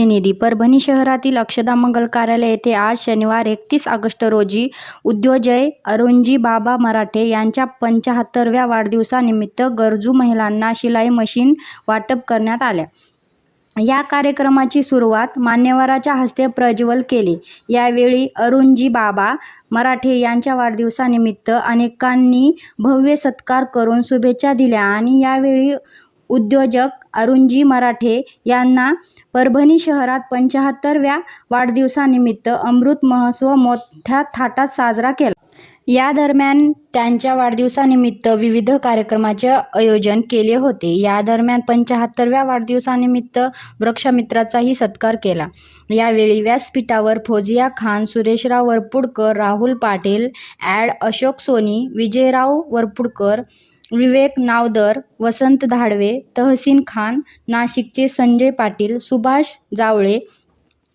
प्रतिनिधी परभणी शहरातील अक्षदा मंगल कार्यालय येथे आज शनिवार एकतीस ऑगस्ट रोजी उद्योजय अरुणजी बाबा मराठे यांच्या पंचाहत्तरव्या वाढदिवसानिमित्त गरजू महिलांना शिलाई मशीन वाटप करण्यात आल्या. या कार्यक्रमाची सुरुवात मान्यवराच्या हस्ते प्रज्वल केली. यावेळी अरुणजी बाबा मराठे यांच्या वाढदिवसानिमित्त अनेकांनी भव्य सत्कार करून शुभेच्छा दिल्या आणि यावेळी उद्योजक अरुणजी मराठे यांना परभणी शहरात पंच्याहत्तरव्या वाढदिवसानिमित्त अमृत महोत्सव मोठ्या थाटात साजरा केला. या दरम्यान त्यांच्या वाढदिवसानिमित्त विविध कार्यक्रमाचे आयोजन केले होते. या दरम्यान पंच्याहत्तरव्या वाढदिवसानिमित्त वृक्षमित्राचाही सत्कार केला. यावेळी व्यासपीठावर फौजिया खान सुरेशराव वरपुडकर राहुल पाटील ॲड अशोक सोनी विजयराव वरपुडकर विवेक नावदर वसंत धाडवे तहसीन खान नाशिकचे संजय पाटील सुभाष जावळे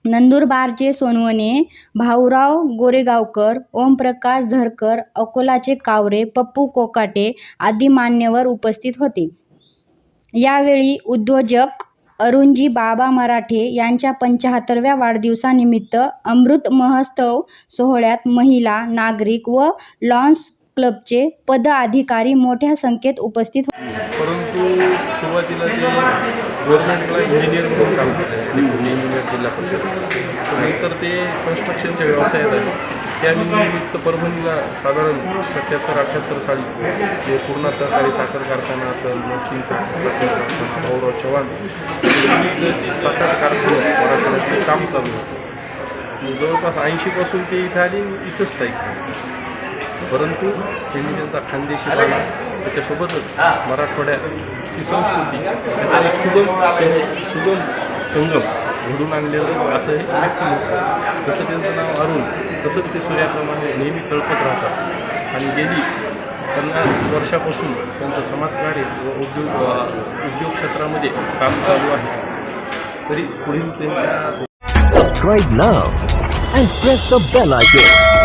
नंदुरबारचे सोनवणे भाऊराव गोरेगावकर ओमप्रकाश झरकर अकोलाचे कावरे पप्पू कोकाटे आदी मान्यवर उपस्थित होते. यावेळी उद्योजक अरुणजी बाबा मराठे यांच्या पंच्याहत्तरव्या वाढदिवसानिमित्त अमृत महोत्सव सोहळ्यात महिला नागरिक व लॉन्स क्लबचे पदाधिकारी मोठ्या संख्येत उपस्थित होते. परंतु सुरुवातीला ते गव्हर्नमेंटला इंजिनियर म्हणून काम केलं म्हणजे जिल्हा परिषद. नंतर ते कन्स्ट्रक्शनच्या व्यवसायात आले. त्या परभणीला साधारण सत्याहत्तर अठ्ठ्याहत्तर साली जे पूर्ण सहकारी साखर कारखाना असेल नर्सिंग साखर कारखाना भाऊराव चव्हाण साखर कारखाना ते काम चालू होतं. जवळपास ऐंशीपासून ते इथे आली इथंच स्थायिक परंतु त्यांनी त्यांचा खानदेशीपणा त्याच्यासोबतच मराठवाड्याची संस्कृती त्याचा एक सुगम सुगम संगम घडून आणलेलं असं हे व्यक्ती होतं. जसं त्यांचं नाव अरुण तसंच ते सूर्याप्रमाणे नेहमी तळपत राहतात. आणि गेली पन्नास वर्षापासून त्यांचं समाजकार्य व उद्योग उद्योग क्षेत्रामध्ये काम चालू आहे. तरी पुढील त्यांच्या Subscribe now and press the bell icon.